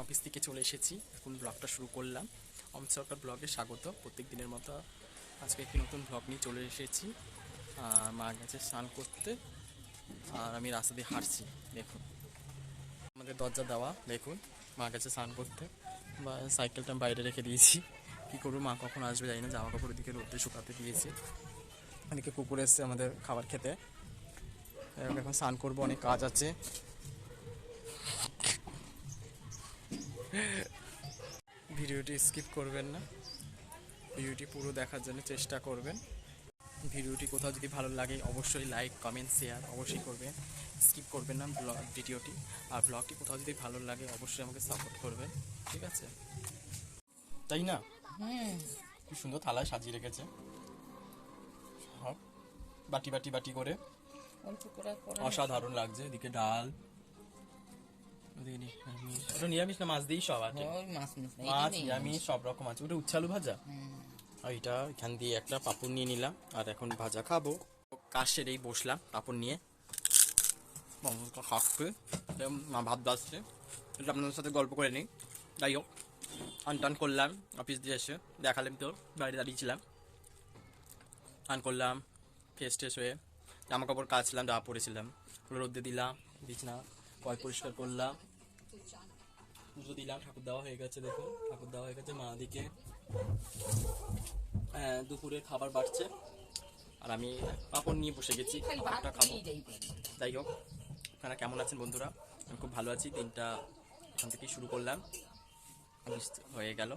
Office থেকে চলে এসেছি। এখন ব্লগটা শুরু করলাম। অমিত সরকার ব্লগে স্বাগত। প্রত্যেক দিনের মতো আজকে একটি নতুন ব্লগ নিয়ে চলে এসেছি। আর মা গেছে স্নান করতে। আর আমি রাস্তা দিয়ে হাঁটছি, দেখুন। আমাদের দরজা দেওয়া, দেখুন। মা গেছে স্নান করতে। বা সাইকেলটা আমি বাইরে রেখে দিয়েছি। কী করব, মা কখন আসবে জানি না। জামা কাপড় দিকে রোদে শুকাতে দিয়েছি। অনেকে কুকুর এসছে আমাদের খাবার খেতে। এখন স্নান করব, অনেক কাজ আছে। ভিডিওটি স্কিপ করবেন না। ভিডিওটি পুরো দেখার জন্য চেষ্টা করবেন। ভিডিওটি কোথাও যদি ভালো লাগে অবশ্যই লাইক কমেন্ট শেয়ার অবশ্যই করবেন। স্কিপ করবেন না ব্লগ ভিডিওটি। আর ব্লগটি কোথাও যদি ভালো লাগে অবশ্যই আমাকে সাপোর্ট করবেন। ঠিক আছে? তাই না? খুব সুন্দর থালায় সাজিয়ে রেখেছে। সব বাটি বাটি বাটি করে। অসাধারণ লাগছে। এদিকে ডাল। ওটা নিরামিষ না মাছ দিয়েই সব আছে? মাছ মাছ নিরামিষ সব রকম আছে। ওটা উচ্ছালু ভাজা? আর এটা এখান দিয়ে একটা পাপড় নিয়ে নিলাম আর এখন ভাজা খাব। কাজ সেরেই বসলাম পাপড় নিয়ে। খাচ্ছে। মা ভাত এটা আপনাদের সাথে গল্প করে নিই। যাই হোক আনটান করলাম অফিস দিয়ে এসে। দেখালাম তো বাইরে দাঁড়িয়েছিলাম। আন করলাম ফ্রেশ ট্রেশ হয়ে জামা কাপড় কাচলাম যা পরেছিলাম। রোদ্দে দিলাম বিছনা পয় পরিষ্কার করলাম। পুজো দিলাম ঠাকুর দেওয়া হয়ে গেছে দেখুন ঠাকুর দেওয়া হয়ে গেছে মা দিকে দুপুরে খাবার বাড়ছে আর আমি পাপড় নিয়ে বসে গেছি পাপড়টা খাব। যাই হোক আপনারা কেমন আছেন বন্ধুরা? আমি খুব ভালো আছি দিনটা এখান থেকেই শুরু করলাম। হয়ে গেল।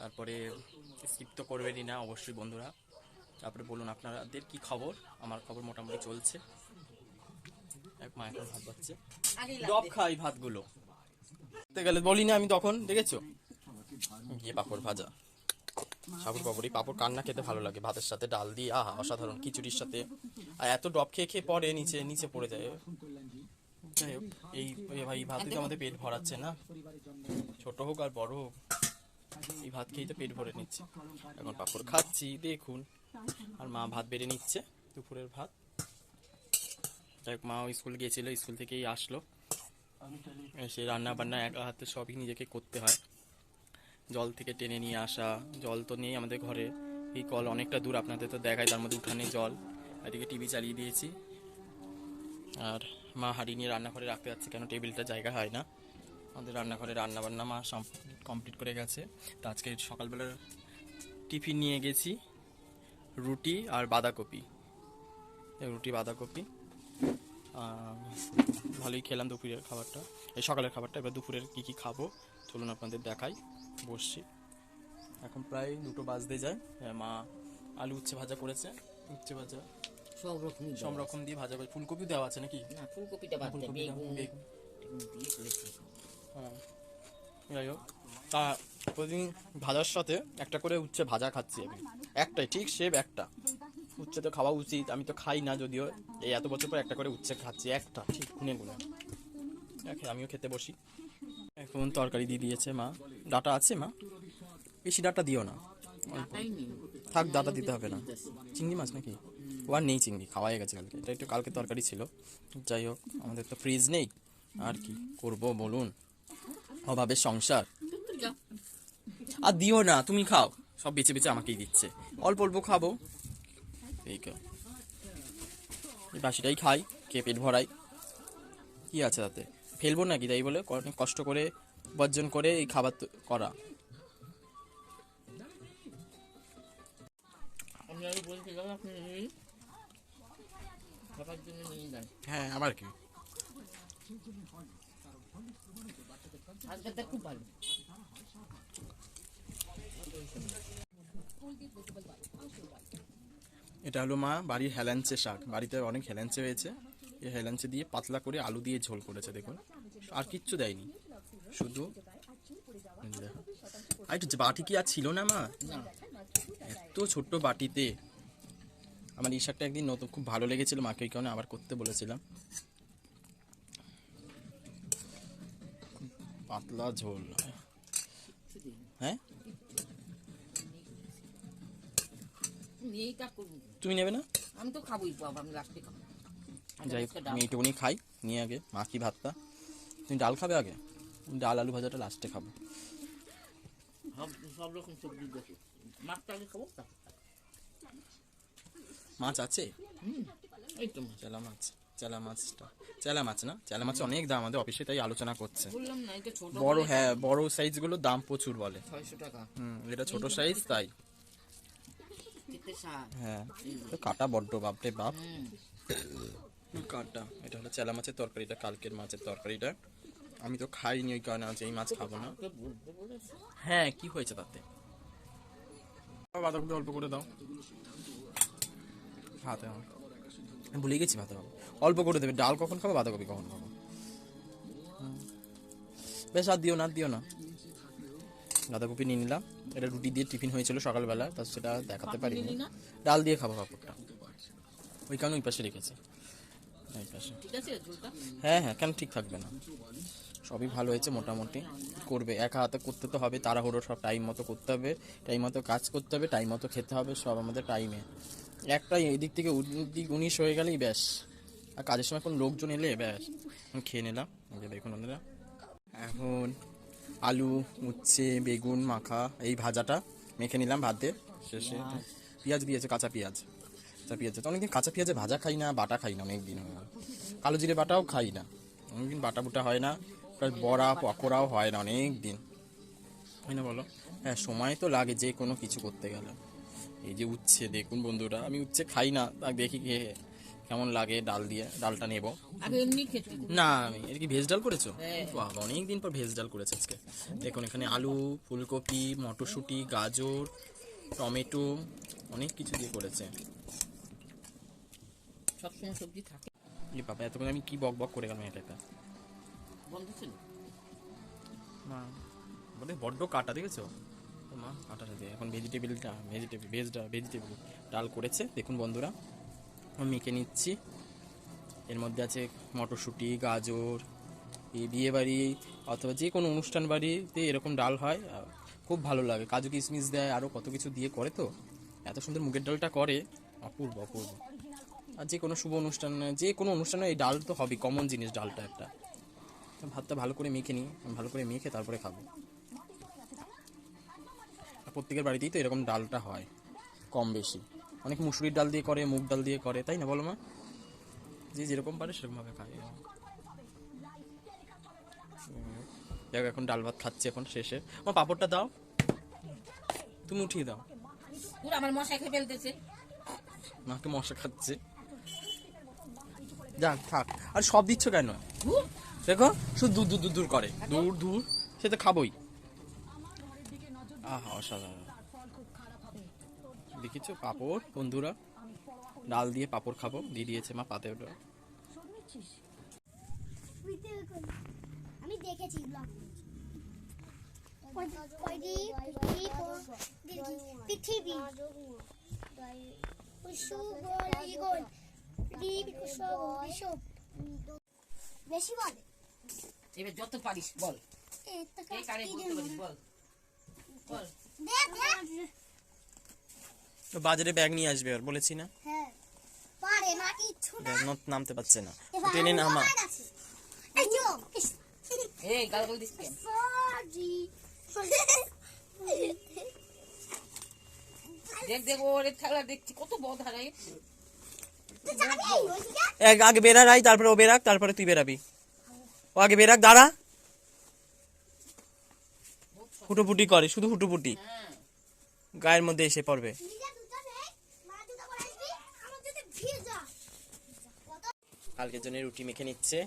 তারপরে স্কিপ তো করবেনই না অবশ্যই বন্ধুরা। তারপরে বলুন আপনাদের কি খবর? আমার খবর মোটামুটি চলছে। এক মা এখন ভাত পাচ্ছে ডব খাই ভাতগুলো। গেলে বলি না আমি তখন, দেখেছ? গিয়ে পাপড় ভাজা। সাবুর পাপড়ি পাপড় কান্না খেতে ভালো লাগে। ভাতের সাথে ডাল দিয়ে, আহা, অসাধারণ। খিচুড়ির সাথে। আর এত ডব খেয়ে খেয়ে পরে নিচে নিচে পড়ে যায়। যাই হোক, এই ভাই ভাতই তো আমাদের পেট ভরাচ্ছে না। ছোট হোক আর বড় হোক, এই ভাত খেয়েই তো পেট ভরে নিচ্ছে। এখন পাপড় খাচ্ছি, দেখুন। আর মা ভাত বেড়ে নিচ্ছে, দুপুরের ভাত। যাই হোক, মা স্কুল গিয়েছিল, স্কুল থেকেই আসলো। সে রান্না বান্না একা হাতে সবই নিজেকে করতে হয়। জল থেকে টেনে নিয়ে আসা, জল তো নেই আমাদের ঘরে। এই কল অনেকটা দূর, আপনাদের তো দেখায় তার মধ্যে উঠানে জল। এদিকে টিভি চালিয়ে দিয়েছি। আর মা হাঁড়ি নিয়ে রান্নাঘরে রাখতে যাচ্ছে, কেন টেবিলটা জায়গা হয় না। আমাদের রান্নাঘরে রান্না বান্না মা কমপ্লিট করে গেছে। তা আজকে সকালবেলার টিফিন নিয়ে গেছি, রুটি আর বাঁধাকপি। রুটি, বাঁধাকপি। ভালোই খেলাম দুপুরের খাবারটা। এই সকালের খাবারটা এবার দুপুরের কি কি খাব চলুন আপনাদের দেখাই। বসছি। এখন প্রায় দুটো বাজতে যায়। মা আলু উচ্ছে ভাজা করেছে। উচ্ছে ভাজা। সব রকম সব রকম দিয়ে ভাজা করে। ফুলকপি দেওয়া আছে নাকি? না ফুলকপিটা বাদ দে ফুলকপি বেগুন। বেগুন। দিয়ে করেছি। হ্যাঁ। যাই হোক তা প্রতিদিন ভাজার সাথে একটা করে উচ্ছে ভাজা খাচ্ছি আমি। একটাই ঠিক সেব একটা। উচ্ছে তো খাওয়া উচিত, আমি তো খাই না যদিও। এই এত বছর পর একটা করে উচ্ছে খাচ্ছি, একটা, ঠিক, গুনে গুনে। আমিও খেতে বসি। এখন তরকারি দিয়ে দিয়েছে মা। ডাটা আছে মা? বেশি ডাটা দিও না। থাক, ডাটা দিতে হবে না। চিংড়ি মাছ নাকি? ও আর নেই চিংড়ি, খাওয়াই গেছে কালকে। এটা একটু কালকে তরকারি ছিল। যাই হোক, আমাদের তো ফ্রিজ নেই। আর কি করব বলুন? অভাবের সংসার। আর দিও না, তুমি খাও। সব বেছে বেছে আমাকেই দিচ্ছে। অল্প অল্প খাব। এই এই বাসিটাই খাই খেয়ে পেট ভরাই। কি আছে তাতে? ফেলব নাকি তাই বলে? অনেক কষ্ট করে উপার্জন করে এই খাবার তো- করা। হ্যাঁ আবার কি? খুব ভালো। এটা হলো মা বাড়ির হেলাঞ্চে শাক। বাড়িতে অনেক হেলাঞ্চে হয়েছে। এই হেলাঞ্চে দিয়ে পাতলা করে আলু দিয়ে ঝোল করেছে দেখুন। আর কিচ্ছু দেয়নি। শুধু আর একটু বাটি কি আর ছিল না মা? এত ছোট্ট বাটিতে। আমার এই শাকটা একদিন নতুন খুব ভালো লেগেছিল মাকে ওই কারণে আবার করতে বলেছিলাম। পাতলা ঝোল। হ্যাঁ? তুমি নেবে না? আমি তো খাবোই বাবা আমি লাস্টে খাব। যাই হোক, আমি এইটুকুনি খাই নিয়ে আগে মাখি ভাতটা? তুমি ডাল খাবে আগে? ডাল আলু ভাজাটা লাস্টে খাব। সব সব রকম সবজি দেখি। মাছটা আগে খাব। মাছ আছে? এই তো চেলা মাছ চেলা মাছটা। চেলা মাছ না? চেলা মাছ অনেক দাম আমাদের অফিসে তাই আলোচনা করছে। বললাম না এটা ছোট বড় হ্যাঁ বড় সাইজগুলোর দাম প্রচুর বলে। ছয়শো টাকা। হুম এটা ছোট সাইজ তাই। হ্যাঁ তো কাটা বড্ড বাপরে বাপ। কাটা এটা হলো চেলা মাছের তরকারিটা কালকের মাছের তরকারিটা আমি তো খাইনি ওই কারণে আজ এই মাছ খাব না। হ্যাঁ কি হয়েছে তাতে? বাঁধাকপি অল্প করে দাও। ভাতে ভুলে গেছি ভাতে হবে অল্প করে দেবে। ডাল কখন খাব বাঁধাকপি কখন খাব। বেশ আর দিও না দিও না। বাঁধাকপি নিয়ে নিলাম। এটা রুটি দিয়ে টিফিন হয়েছিল সকালবেলা তা সেটা দেখাতে পারিনি? ডাল দিয়ে খাব পাপড়টা। ওই কারণে ওই পাশে রেখেছি। ওই পাশে। হ্যাঁ হ্যাঁ কেন ঠিক থাকবে না। সবই ভালো হয়েছে মোটামুটি। করবে একা হাতে করতে তো হবে তাড়াহুড়ো সব টাইম মতো করতে হবে টাইম মতো কাজ করতে হবে টাইম মতো খেতে হবে সব আমাদের টাইমে একটা এদিক থেকে দিক উনিশ হয়ে গেলেই ব্যাস। আর কাজের সময় কোনো লোকজন এলে ব্যাস। খেয়ে নিলাম। এই দেখুন আপনারা এখন আলু উচ্ছে বেগুন মাখা এই ভাজাটা মেখে নিলাম ভাত। দিয়ে শেষে পেঁয়াজ দিয়েছে কাঁচা পেঁয়াজ। কাঁচা পেঁয়াজ তো অনেকদিন কাঁচা পেঁয়াজে ভাজা খাই না বাটা খাই না অনেকদিন হয়ে। কালো জিরে বাটাও খাই না। অনেকদিন বাটা বুটা হয় না প্রায় বড়া পকোড়াও হয় না অনেক দিন হয় না বলো? হ্যাঁ সময় তো লাগে যে কোনো কিছু করতে গেলে। এই যে উচ্ছে দেখুন বন্ধুরা আমি উচ্ছে খাই না তা দেখি কে কেমন লাগে ডাল দিয়ে? ডালটা নেব। না আমি এটা কি ভেজ ডাল করেছ? হ্যাঁ। বাবা অনেক দিন পর ভেজ ডাল করেছে আজকে। দেখুন এখানে আলু ফুলকপি মটরশুঁটি গাজর টমেটো অনেক কিছু দিয়ে করেছে। সবসময় সবজি থাকে। এই বাবা এতক্ষণ আমি কি বক বক করে গেলাম এটা একটা। বন্ধ ছিল? মা বলে বড্ড কাটা দেখেছ? মা কাটা সাথে এখন ভেজিটেবিলটা ভেজিটেবিল ভেজটা ভেজিটেবিল ডাল করেছে। দেখুন বন্ধুরা। মেখে নিচ্ছি। এর মধ্যে আছে মটরশুঁটি, গাজর এই বিয়ে বাড়ি অথবা যে কোনো অনুষ্ঠান বাড়িতে এরকম ডাল হয় খুব ভালো লাগে। কাজু কিশমিশ দেয় আরও কত কিছু দিয়ে করে তো। এত সুন্দর মুগের ডালটা করে, অপূর্ব অপূর্ব। আর যে কোনো শুভ অনুষ্ঠানে, যে কোনো অনুষ্ঠানে এই ডাল তো হবে কমন জিনিস ডালটা একটা। ভাতটা ভালো করে মেখে নিই ভালো করে মেখে তারপরে খাব। প্রত্যেকের বাড়িতেই তো এরকম ডালটা হয়, কম বেশি। অনেক মুসুরির ডাল দিয়ে করে মুগ ডাল দিয়ে করে তাই না বলো মা? যে যেরকম পারে সেরকমভাবে খায়। যাক এখন ডাল ভাত খাচ্ছে এখন শেষে। মা পাপড়টা দাও। তুমি উঠিয়ে দাও। আমার মশা খেয়ে ফেলতেছে। মাকে মশা খাচ্ছে। যাক থাক। আর সব দিচ্ছ কেন? দেখো শুধু দূর দূর দূর দূর করে। দূর দূর। সে তো খাবোই। আহা অসাধারণ। দেখিছো পাপড় বন্ধুরা। ডাল দিয়ে পাপড় খাব দিয়ে দিয়েছে মা পাতে ওটা। আমি দেখেছি ব্লগ পৃথিবী বেশি বলে। এবার যত পারিস বল। বল। বল। বাজারে ব্যাগ নিয়ে আসবে আর বলেছি না। হ্যাঁ। নামতে পারছে না। টেনে নামা আগে বেরাই তারপরে ও বেরাক তারপরে তুই বেরাবি। ও আগে বেরাক দাঁড়া। হুটোপুটি করে শুধু হুটোপুটি। হ্যাঁ। গায়ের মধ্যে এসে পড়বে নিজে দুটো নেই মা দুটো করে আসবি আমার যদি ভিজা কত কালকের জন্য রুটি মেখে নিচ্ছে।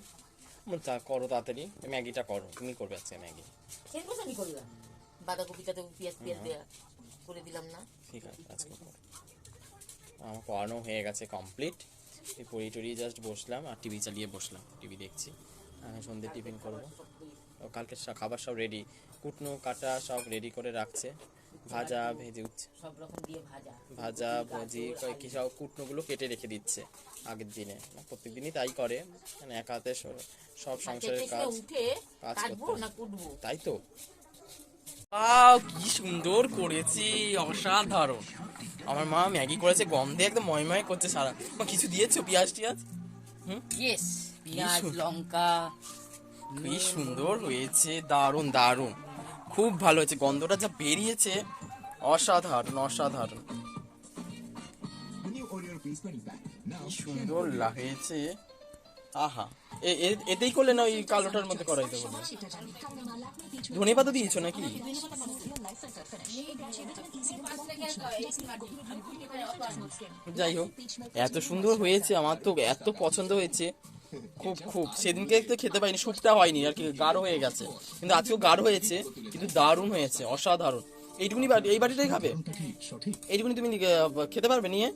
তা করো তাড়াতাড়ি। ম্যাগিটা করো। তুমি করবে আজকে ম্যাগি। আমি করলাম? বাঁধাকপিটাতে পেঁয়াজ পেঁয়াজ দেওয়া করে দিলাম না। ঠিক আছে আজকে আমার করানো হয়ে গেছে কমপ্লিট। এই পড়ি টড়ি জাস্ট বসলাম আর টিভি চালিয়ে বসলাম। টিভি দেখছি। আমি সন্ধ্যে টিফিন করব। কালকে খাবার সব রেডি কুটনো কাটা সব রেডি করে রাখছে। ভাজা ভেজে উঠছে। সব রকম দিয়ে ভাজা। ভাজা ভাজি কয়েক সব কুটনোগুলো কেটে রেখে দিচ্ছে আগের দিনে। প্রত্যেক দিনই তাই করে মানে এক হাতে স- সব সংসারের কাজ উঠে কাজ কাটবো করতে না কুটবো? তাই তো। ওয়াও কি সুন্দর করেছি অসাধারণ। আমার মা ম্যাগি করেছে গন্ধে একদম ময়ময় করছে সারা। মা কিছু দিয়েছ পেঁয়াজ টিয়াজ? হুম? ইয়েস পেঁয়াজ লঙ্কা কি সুন্দর হয়েছে দারুণ দারুণ। খুব ভালো হয়েছে গন্ধটা যা বেরিয়েছে অসাধারণ অসাধারণ। কি সুন্দর লাগেছে। আহা এ- এতেই করলে না ওই কালোটার মধ্যে করাইতে বলবে ধনে পাতা দিয়েছ নাকি? যাই হোক এত সুন্দর হয়েছে আমার তো এত পছন্দ হয়েছে। খুব খুব সেদিনকে তো খেতে পাইনি স্যুপটা হয়নি আর কি গাঢ় হয়ে গেছে। কিন্তু আজকেও গাঢ় হয়েছে কিন্তু দারুণ হয়েছে অসাধারণ। এইটুকুনি এই বাড়িটাই খাবে? এইটুকুনি তুমি খেতে পারবে? নিয়ে?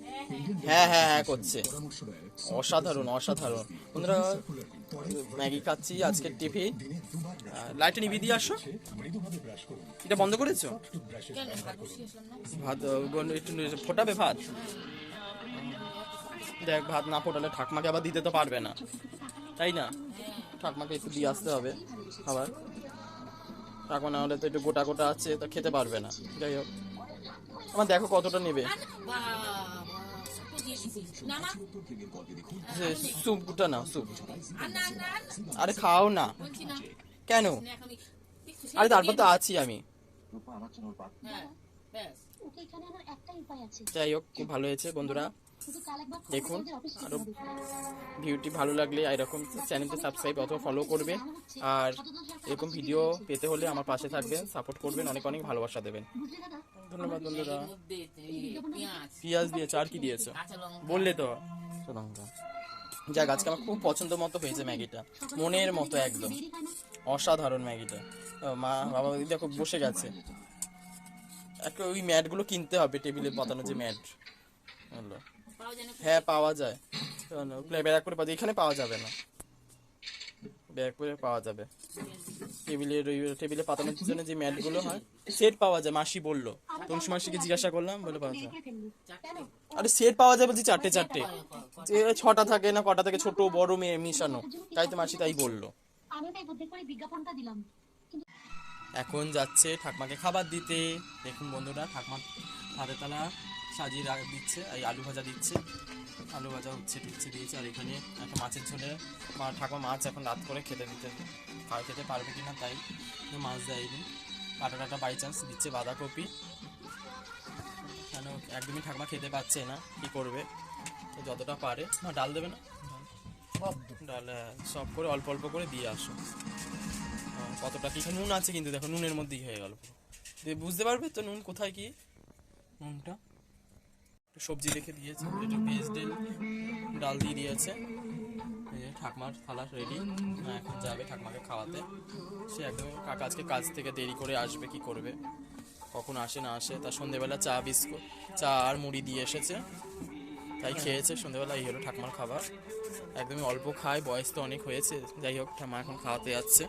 হ্যাঁ হ্যাঁ হ্যাঁ করছে। অসাধারণ অসাধারণ। বন্ধুরা, ম্যাগি খাচ্ছি আজকের টিফি লাইটটা নিভিয়ে দিয়ে আসো। এটা বন্ধ করেছ? ভাত একটু ফোটাবে ভাত? দেখ, ভাত না ফোটালে ঠাকমাকে আবার দিতে তো পারবে না। তাই না? ঠাকমাকে একটু দিয়ে আসতে হবে খাবার। ঠাকমা না হলে তো একটু গোটা গোটা আছে তো খেতে পারবে না। যাই হোক। আমার দেখো কতটা নেবে। স্যুপটা না স্যুপ। আর না না আরে খাও না। কেন? আরে তারপর তো আছি আমি। হ্যাঁ ব্যাস। ওকে এখানে আমার একটাই উপায় আছে। যাই হোক খুব ভালো হয়েছে বন্ধুরা। দেখুন ওদের অফিস আরও ভিডিওটি ভালো লাগলে এরকম চ্যানেলটি সাবস্ক্রাইব অথবা ফলো করবেন। আর এরকম ভিডিও পেতে হলে আমার পাশে থাকবেন সাপোর্ট করবেন অনেক অনেক ভালোবাসা দেবেন। ধন্যবাদ বন্ধুরা। পেঁয়াজ দিয়েছ আর কি দিয়েছ? বললে তো। যাক আজকে আমার খুব পছন্দ মতো হয়েছে ম্যাগিটা। মনের মতো একদম। অসাধারণ ম্যাগিটা। মা বাবা দিদি দেখো বসে গেছে। একটা ওই ম্যাটগুলো কিনতে হবে টেবিলে পাতানো যে ম্যাট। হলো। হ্যাঁ পাওয়া যায়। ব্যাগ করে পাওয়া যায় এখানে পাওয়া যাবে না। ব্যাগ করে পাওয়া যাবে। টেবিলের ওই টেবিলে পাতানোর জন্য যে ম্যাটগুলো হয়, সেট পাওয়া যায়, মাসি বলল। তংশু মাসিকে জিজ্ঞাসা করলাম, বলে পাওয়া যায়। আরে, সেট পাওয়া যাবে যে চারটে চারটে। যে ছটা থাকে না, কটা থেকে, ছোট, বড়, মেয়ে, মিশানো। তাই তো মাসি তাই বলল। এখন যাচ্ছে ঠাকমাকে খাবার দিতে। দেখুন বন্ধুরা ঠাকমা হাতে সাজিয়ে রা- দিচ্ছে এই আলু ভাজা দিচ্ছে। আলু ভাজা উচ্ছে টুচ্ছে দিয়েছে আর এখানে একটা মাছের ঝোলে মা ঠাকুমা মাছ এখন রাত করে খেতে দিতে খাওয়া খেতে পারবে কি না তাই মাছ দেয়নি। কাটা টাটা বাই চান্স দিচ্ছে বাঁধাকপি। কেন একদমই ঠাকুমা খেতে পাচ্ছে না কি করবে? তো যতটা পারে মা ডাল দেবে না? ডাল সব করে অল্প অল্প করে দিয়ে আসো। কতটা কি নুন আছে কিন্তু দেখো নুনের মধ্যেই হয়ে গেল বুঝতে পারবে তো নুন কোথায় কি? নুনটা? সবজি রেখে দিয়েছে একটু ভেজ ডিল ডাল দিয়ে দিয়েছে। ঠাকমার থালা রেডি এখন যাবে ঠাকমাকে খাওয়াতে। সে একদম কাকা আজকে কাজ থেকে দেরি করে আসবে, কি করবে? কখন আসে না আসে তার সন্ধেবেলা চা, বিস্কুট, চা আর মুড়ি দিয়ে এসেছে। তাই খেয়েছে, সন্ধেবেলা এই হলো ঠাকমার খাবার। একদমই অল্প খায়, বয়স তো অনেক হয়েছে। যাই হোক ঠাম্মা এখন খাওয়াতে যাচ্ছে।